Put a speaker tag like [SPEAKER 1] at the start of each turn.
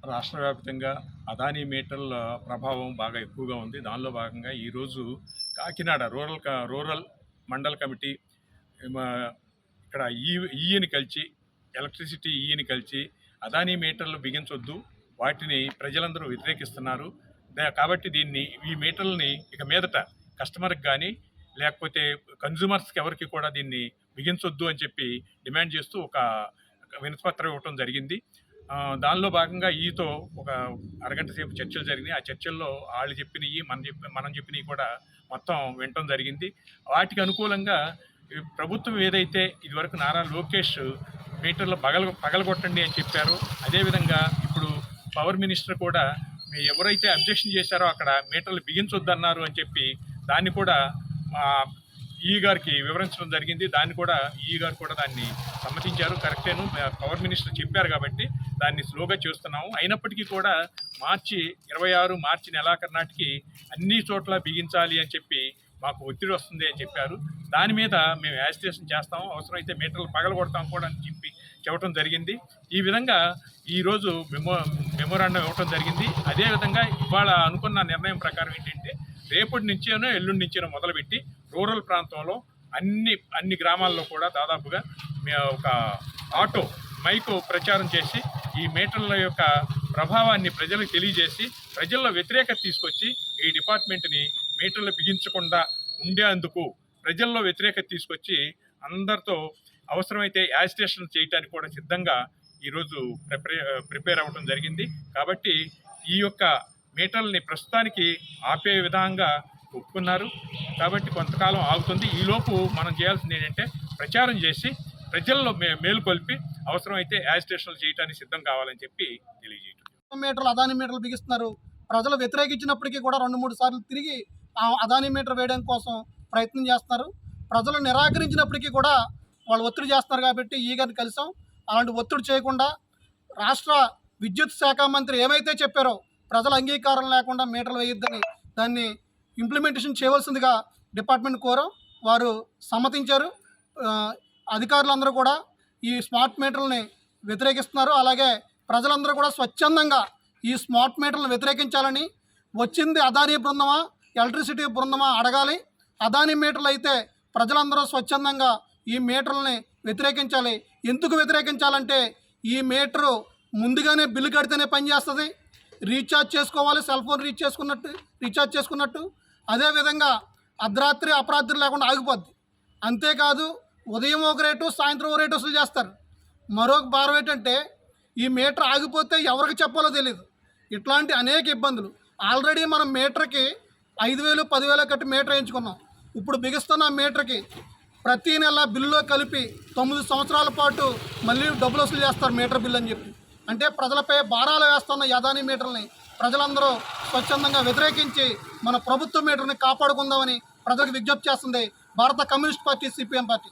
[SPEAKER 1] రాష్ట్ర వ్యాప్తంగా అదానీ మీటర్ల ప్రభావం బాగా ఎక్కువగా ఉంది. దానిలో భాగంగా ఈరోజు Kakinada rural rural mandal committee మా ఇక్కడ ఈ ఈయని కలిసి ఎలక్ట్రిసిటీ ఈయని కలిసి అదానీ మీటర్లు బిగించొద్దు. వాటిని ప్రజలందరూ వ్యతిరేకిస్తున్నారు. కాబట్టి దీన్ని ఈ మీటర్లని ఇక మీదట కస్టమర్కి కానీ లేకపోతే కన్జ్యూమర్స్కి ఎవరికి కూడా దీన్ని బిగించొద్దు అని చెప్పి డిమాండ్ చేస్తూ ఒక వినతిపత్రం ఇవ్వటం జరిగింది. దానిలో భాగంగా ఈతో ఒక అరగంట సేపు చర్చలు జరిగినాయి. ఆ చర్చల్లో వాళ్ళు చెప్పినవి మనం చెప్పి మనం చెప్పినవి కూడా మొత్తం వినటం జరిగింది. వాటికి అనుకూలంగా ప్రభుత్వం ఏదైతే ఇదివరకు నారా లోకేష్ మీటర్లు పగల పగలగొట్టండి అని చెప్పారు. అదేవిధంగా ఇప్పుడు పవర్ మినిస్టర్ కూడా మీ ఎవరైతే అబ్జెక్షన్ చేశారో అక్కడ మీటర్లు బిగించొద్దన్నారు అని చెప్పి దాన్ని కూడా ఈ గారికి వివరించడం జరిగింది. దాన్ని కూడా ఈ గారు కూడా దాన్ని సమ్మతించారు. కరెక్టేను. పవర్ మినిస్టర్ చెప్పారు కాబట్టి దాన్ని స్లోగా చేస్తున్నాము. అయినప్పటికీ కూడా మార్చి ఇరవై ఆరు మార్చి నెలాఖరు నాటికి అన్ని చోట్ల బిగించాలి అని చెప్పి మాకు ఒత్తిడి వస్తుంది అని చెప్పారు. దాని మీద మేము యాజిటేషన్ చేస్తాం అవసరమైతే మీటర్లు పగలగొడతాం కూడా అని చెప్పి చెప్పడం జరిగింది. ఈ విధంగా ఈరోజు మెమో మెమోరాండం ఇవ్వడం జరిగింది. అదేవిధంగా ఇవాళ అనుకున్న నిర్ణయం ప్రకారం ఏంటంటే రేపటి నుంచేనో ఎల్లుండి నుంచేనో మొదలుపెట్టి రూరల్ ప్రాంతంలో అన్ని అన్ని గ్రామాల్లో కూడా దాదాపుగా ఒక ఆటో మైకు ప్రచారం చేసి ఈ మీటర్ల యొక్క ప్రభావాన్ని ప్రజలకు తెలియజేసి ప్రజల్లో వ్యతిరేకత తీసుకొచ్చి ఈ డిపార్ట్మెంట్ని మీటర్లు బిగించకుండా ఉండేందుకు ప్రజల్లో వ్యతిరేకత తీసుకొచ్చి అందరితో అవసరమైతే యాజిటేషన్ చేయడానికి కూడా సిద్ధంగా ఈరోజు ప్రిపేర్ ప్రిపేర్ అవ్వడం జరిగింది. కాబట్టి ఈ యొక్క మీటర్లని ప్రస్తుతానికి ఆపే విధంగా ఒప్పుకున్నారు. కాబట్టి కొంతకాలం ఆగుతుంది. ఈలోపు మనం చేయాల్సింది ఏంటంటే ప్రచారం చేసి ప్రజల్లో మే మేలుకొల్పి అవసరమైతే యాజిటేషన్లు చేయడానికి సిద్ధం కావాలని చెప్పి తెలియజేయటం
[SPEAKER 2] మీటర్లు అదాని మీటర్లు బిగిస్తున్నారు. ప్రజలు వ్యతిరేకించినప్పటికీ కూడా రెండు మూడు సార్లు తిరిగి ఆ అదాని మీటర్ వేయడం కోసం ప్రయత్నం చేస్తున్నారు. ప్రజలు నిరాకరించినప్పటికీ కూడా వాళ్ళు ఒత్తిడి చేస్తున్నారు కాబట్టి ఈగని కలిసాం. అలాంటి ఒత్తిడి చేయకుండా రాష్ట్ర విద్యుత్ శాఖ మంత్రి ఏమైతే చెప్పారో ప్రజల అంగీకారం లేకుండా మీటర్లు వేయొద్దని దాన్ని ఇంప్లిమెంటేషన్ చేయవలసిందిగా డిపార్ట్మెంట్ కోరం వారు సమ్మతించారు. అధికారులందరూ కూడా ఈ స్మార్ట్ మీటర్లని వ్యతిరేకిస్తున్నారు. అలాగే ప్రజలందరూ కూడా స్వచ్ఛందంగా ఈ స్మార్ట్ మీటర్లను వ్యతిరేకించాలని వచ్చింది అదానీ బృందమా ఎలక్ట్రిసిటీ బృందమా అడగాలి. అదానీ మీటర్లు అయితే ప్రజలందరూ స్వచ్ఛందంగా ఈ మీటర్లని వ్యతిరేకించాలి. ఎందుకు వ్యతిరేకించాలంటే ఈ మీటరు ముందుగానే బిల్లు కడితేనే పనిచేస్తుంది. రీఛార్జ్ చేసుకోవాలి సెల్ ఫోన్ రీఛార్జ్ చేసుకున్నట్టు రీఛార్జ్ చేసుకున్నట్టు. అదేవిధంగా అర్ధరాత్రి అపరాత్రి లేకుండా ఆగిపోద్ది. అంతేకాదు ఉదయం ఒక రేటు సాయంత్రం ఒక రేటు వసూలు చేస్తారు. మరొక భారం ఏంటంటే ఈ మీటర్ ఆగిపోతే ఎవరికి చెప్పాలో తెలియదు ఇట్లాంటి అనేక ఇబ్బందులు. ఆల్రెడీ మనం మీటర్కి ఐదు వేలు పదివేలు కట్టి మీటర్ వేయించుకున్నాం. ఇప్పుడు బిగిస్తున్న మీటర్కి ప్రతి నెల బిల్లులో కలిపి తొమ్మిది సంవత్సరాల పాటు మళ్ళీ డబ్బులు వసూలు చేస్తారు మీటర్ బిల్ అని చెప్పి. అంటే ప్రజలపై భారాలు వేస్తున్న యదాని మీటర్ని ప్రజలందరూ స్వచ్ఛందంగా వ్యతిరేకించి మన ప్రభుత్వ మీటర్ని కాపాడుకుందామని ప్రజలకు విజ్ఞప్తి చేస్తుంది భారత కమ్యూనిస్ట్ పార్టీ సిపిఎం పార్టీ.